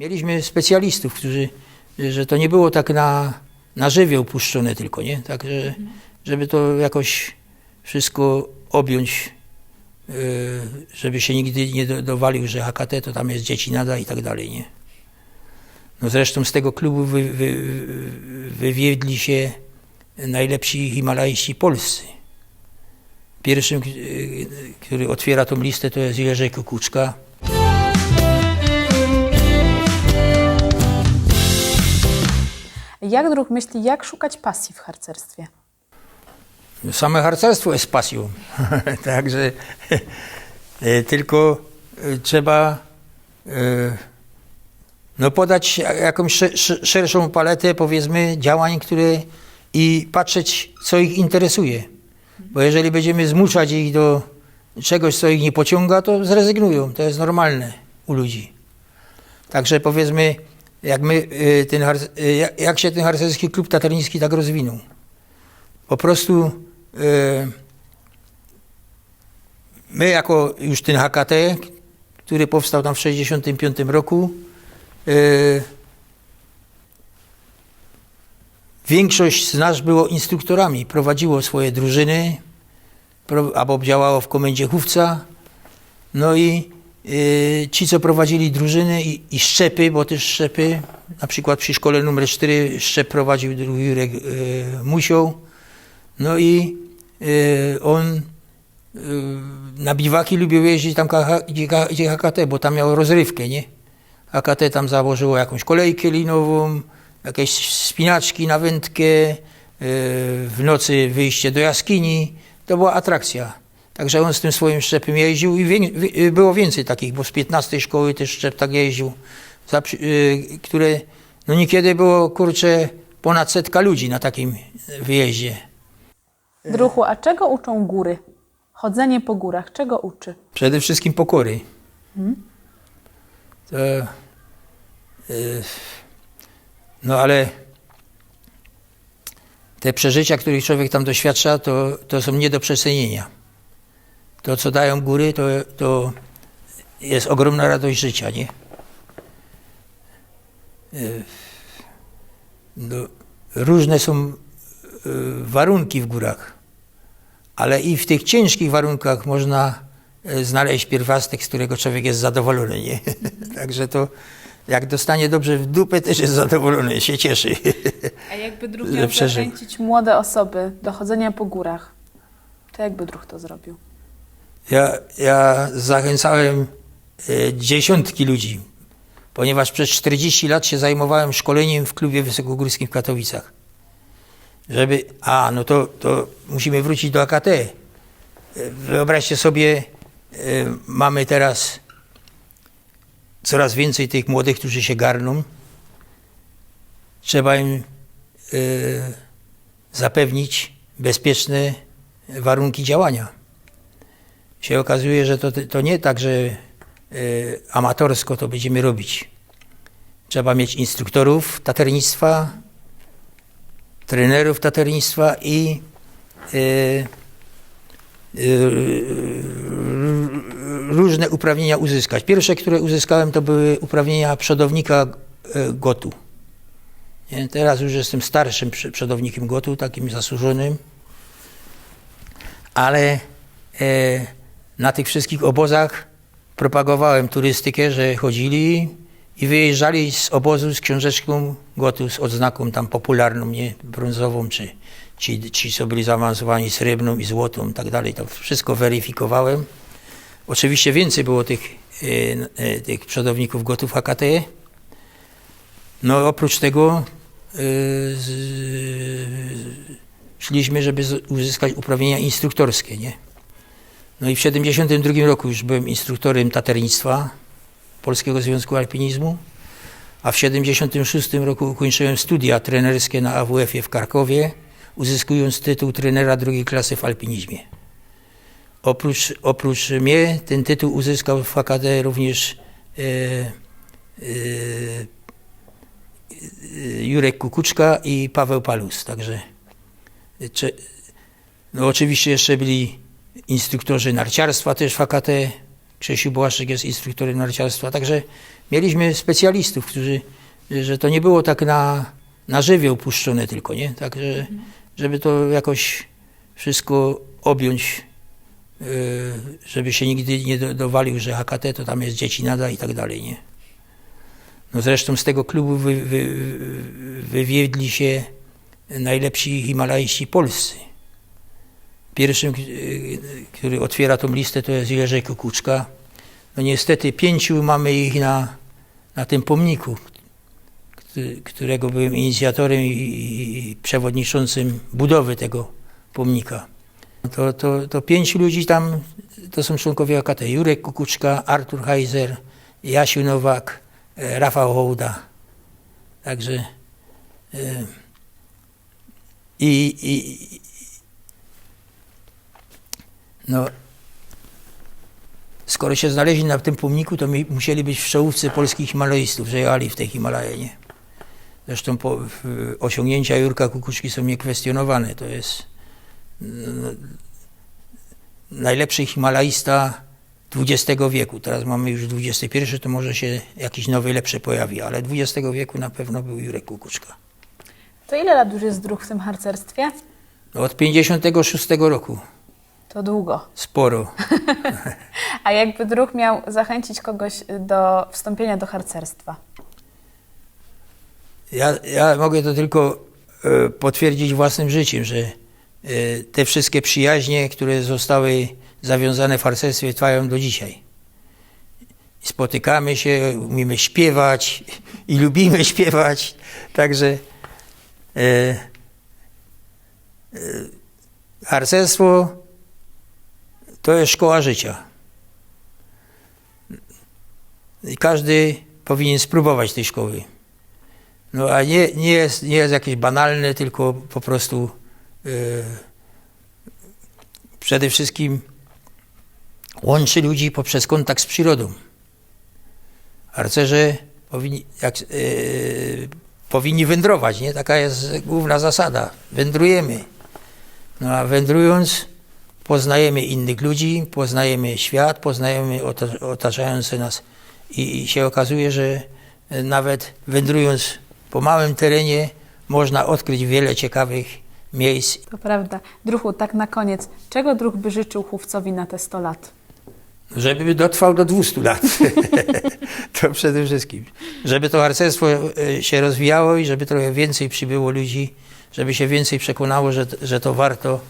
Mieliśmy specjalistów, którzy, że to nie było tak na, na żywioł puszczone tylko, nie? Tak, że, żeby to jakoś wszystko objąć, yy, żeby się nigdy nie do, dowalił, że HKT to tam jest dzieci nada i tak dalej, nie? No zresztą z tego klubu wy, wy, wywiedli się najlepsi himalajści polscy. Pierwszym, yy, który otwiera tą listę, to jest Jerzy Kukuczka. Jak druh myśli, jak szukać pasji w harcerstwie? Same harcerstwo jest pasją. Także e, tylko e, trzeba e, no, podać jakąś sze- sze- szerszą paletę, powiedzmy, działań, które i patrzeć, co ich interesuje. Bo jeżeli będziemy zmuszać ich do czegoś, co ich nie pociąga, to zrezygnują. To jest normalne u ludzi. Także powiedzmy, jak, my, y, ten, y, jak- się ten harcerski klub tatarnicki tak rozwinął. Po prostu y, my jako już ten HKT, który powstał tam w 1965 roku, większość z nas było instruktorami, prowadziło swoje drużyny, albo działało w komendzie chówca, no i ci, co prowadzili drużyny i, i szczepy, bo też szczepy, na przykład przy szkole numer 4 szczep prowadził Jurek y, Musioł, no i y, on y, na biwaki lubił jeździć tam, gdzie, gdzie HKT, bo tam miał rozrywkę, nie? HKT tam założyło jakąś kolejkę linową, jakieś spinaczki na wędkę, y, w nocy wyjście do jaskini. To była atrakcja. Także on z tym swoim szczepem jeździł i wię, wi- było więcej takich, bo z 15 szkoły też szczep tak jeździł, za, y, które no niekiedy było, kurczę, ponad setka ludzi na takim wyjeździe. Druhu, a czego uczą góry? Chodzenie po górach, czego uczy? Przede wszystkim pokory. To, y, no ale te przeżycia, których człowiek tam doświadcza, to, to są nie do przecenienia. To, co dają góry, to, to jest ogromna radość życia, nie? Y, No, różne są y, warunki w górach ale i w tych ciężkich warunkach można e, znaleźć pierwiastek, z którego człowiek jest zadowolony. Nie? Także to jak dostanie dobrze w dupę, też jest zadowolony, się cieszy. A jakby przeżył. zachęcić młode osoby do chodzenia po górach, to jakby druh to zrobił? Ja, ja zachęcałem e, dziesiątki ludzi, ponieważ przez 40 lat się zajmowałem szkoleniem w klubie wysokogórskim w Katowicach. Żeby, a no to, to musimy wrócić do AKT. E, Wyobraźcie sobie, e, mamy teraz coraz więcej tych młodych, którzy się garną. Trzeba im zapewnić bezpieczne warunki działania się okazuje, że to, to nie tak, że e, amatorsko to będziemy robić. Trzeba mieć instruktorów taternictwa, trenerów taternictwa i e, e, różne uprawnienia uzyskać. Pierwsze, które uzyskałem, to były uprawnienia przodownika e, GOTU. Teraz już jestem starszym przodownikiem GOTU, takim zasłużonym, ale na tych wszystkich obozach propagowałem turystykę, że chodzili i wyjeżdżali z obozu z książeczką gotu, z odznaką tam popularną, nie brązową, czy ci, ci co byli zaawansowani srebrną i złotą i tak dalej. To wszystko weryfikowałem. Oczywiście więcej było tych, e, e, tych przodowników gotów HKT. No oprócz tego e, z, szliśmy, żeby uzyskać uprawnienia instruktorskie, nie? No i w 1972 roku już byłem instruktorem taternictwa Polskiego Związku Alpinizmu, a w 1976 roku ukończyłem studia trenerskie na AWF-ie w Krakowie, uzyskując tytuł trenera drugiej klasy w alpinizmie. Oprócz, oprócz mnie ten tytuł uzyskał w HKD również e, e, e, Jurek Kukuczka i Paweł Palus. Także no oczywiście jeszcze byli instruktorzy narciarstwa też w AKT, Krzysiu Błaszczyk jest instruktorem narciarstwa. Także mieliśmy specjalistów, którzy, że to nie było tak na, na żywioł puszczone tylko, nie? Także, żeby to jakoś wszystko objąć, yy, żeby się nigdy nie do, dowalił, że HKT to tam jest dzieci nada i tak dalej, nie? No zresztą z tego klubu wy, wy, wywiedli się najlepsi himalaiści polscy. Pierwszym, k- który otwiera tą listę, to jest Jerzy Kukuczka. No niestety pięciu mamy ich na, na tym pomniku, którego byłem inicjatorem i przewodniczącym budowy tego pomnika. To, to, to pięciu ludzi tam, to są członkowie AKT. Jurek Kukuczka, Artur Heiser, Jasiu Nowak, e, Rafał Hołda. Także e, i, i, no, skoro się znaleźli na tym pomniku, to musieli być w czołówce polskich himalaistów, że jechali w te Himalaje, nie? Zresztą po, osiągnięcia Jurka Kukuczki są niekwestionowane. To jest no, najlepszy himalaista XX wieku. Teraz mamy już XXI, to może się jakiś nowy, lepszy pojawi, ale XX wieku na pewno był Jurek Kukuczka. To ile lat już jest druh w tym harcerstwie? No, od 56 roku. To długo. Sporo. A jakby druh miał zachęcić kogoś do wstąpienia do harcerstwa? Ja, ja mogę to tylko e, potwierdzić własnym życiem, że e, te wszystkie przyjaźnie, które zostały zawiązane w harcerstwie, trwają do dzisiaj. Spotykamy się, umiemy śpiewać i lubimy śpiewać. Także e, e, harcerstwo to jest szkoła życia. I każdy powinien spróbować tej szkoły. No a nie, nie, jest, nie jest jakieś banalne, tylko po prostu e, przede wszystkim łączy ludzi poprzez kontakt z przyrodą. Harcerze powinni, jak, e, powinni wędrować, nie? Taka jest główna zasada. Wędrujemy. No a wędrując poznajemy innych ludzi, poznajemy świat, poznajemy ota- otaczające nas i, się okazuje, że e, nawet wędrując po małym terenie można odkryć wiele ciekawych miejsc. To prawda. Druhu, tak na koniec, czego druh by życzył chówcowi na te 100 lat? Żeby dotrwał do 200 lat. to przede wszystkim. Żeby to harcerstwo e, się rozwijało i żeby trochę więcej przybyło ludzi, żeby się więcej przekonało, że, że to warto,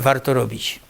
warto robić.